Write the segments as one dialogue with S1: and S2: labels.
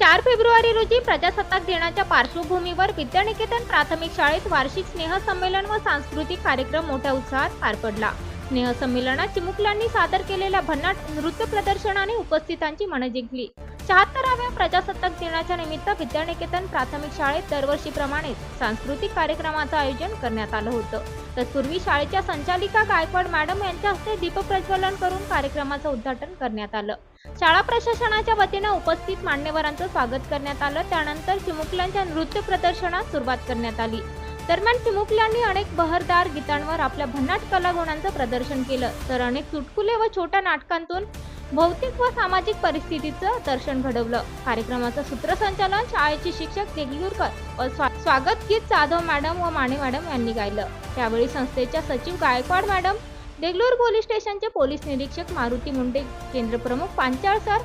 S1: चार फेब्रुवारी रोजी प्रजासत्ताक दिनाच्या पार्श्वभूमीवर विद्यानिकेतन प्राथमिक शाळेत वार्षिक स्नेहसंमेलन व सांस्कृतिक कार्यक्रम मोठ्या उत्साहात पार पडला. स्नेहसंमेलनात चिमुकल्यांनी सादर केलेल्या भन्नाट नृत्य प्रदर्शनाने उपस्थितांची मनं जिंकली. शहात्तराव्या प्रजासत्ताक दिनाच्या निमित्त विद्यानिकेतन प्राथमिक शाळेत दरवर्षीप्रमाणेच सांस्कृतिक कार्यक्रमाचं आयोजन करण्यात आलं होतं. तत्पूर्वी शाळेच्या संचालिका गायकवाड मॅडम यांच्या हस्ते दीपप्रज्वलन करून कार्यक्रमाचं उद्घाटन करण्यात आलं. शाळा प्रशासनाच्या वतीनं उपस्थित मान्यवरांचं स्वागत करण्यात आलं. त्यानंतर चिमुकल्यांच्या नृत्य प्रदर्शनास सुरुवात करण्यात आली. दरम्यान चिमुकल्यांनी अनेक बहरदार गीतांवर आपल्या भन्नाट कलागुणांचं प्रदर्शन केलं. तर अनेक चुटकुले व छोट्या नाटकांतून भौतिक व सामाजिक परिस्थितीचं दर्शन घडवलं. कार्यक्रमाचं सूत्रसंचालन शाळेचे शिक्षक देगलूरकर व स्वा- स्वागत गीत जाधव मॅडम व माने मॅडम यांनी गायलं. त्यावेळी संस्थेच्या सचिव गायकवाड मॅडम देगलूर पोलीस स्टेशनचे पोलीस निरीक्षक मारुती मुंडे केंद्रप्रमुख पांचाळ सर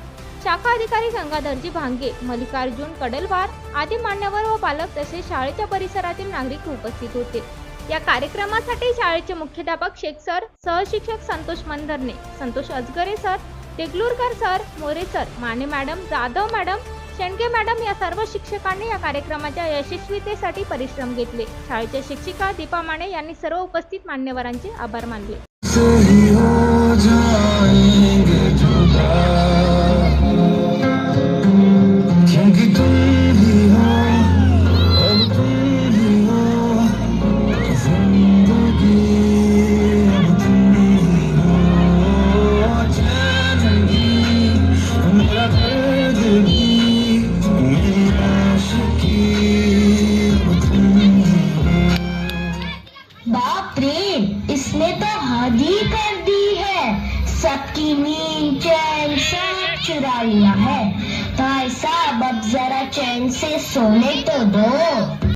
S1: शाखा अधिकारी गंगाधरजी भांगे मल्लिकार्जुन कडलवार आदी मान्यवर व पालक तसेच शाळेच्या परिसरातील नागरिक उपस्थित होते. या कार्यक्रमासाठी शाळेचे मुख्याध्यापक शेख सर सहशिक्षक Santosh मंदरने Santosh Ajgare sir Deglurkar sir More sir Mane madam Jadhav madam Shendge madam या सर्व शिक्षकांनी या कार्यक्रमाच्या यशस्वीतेसाठी परिश्रम घेतले. शाळेच्या शिक्षिका दीपा माने यांनी सर्व उपस्थित मान्यवरांचे आभार मानले.
S2: हो
S3: तो कर दी है। सबकी नींद चैन सब चुरा लिया है। भाई साहब अब जरा चैन से सोने तो दो।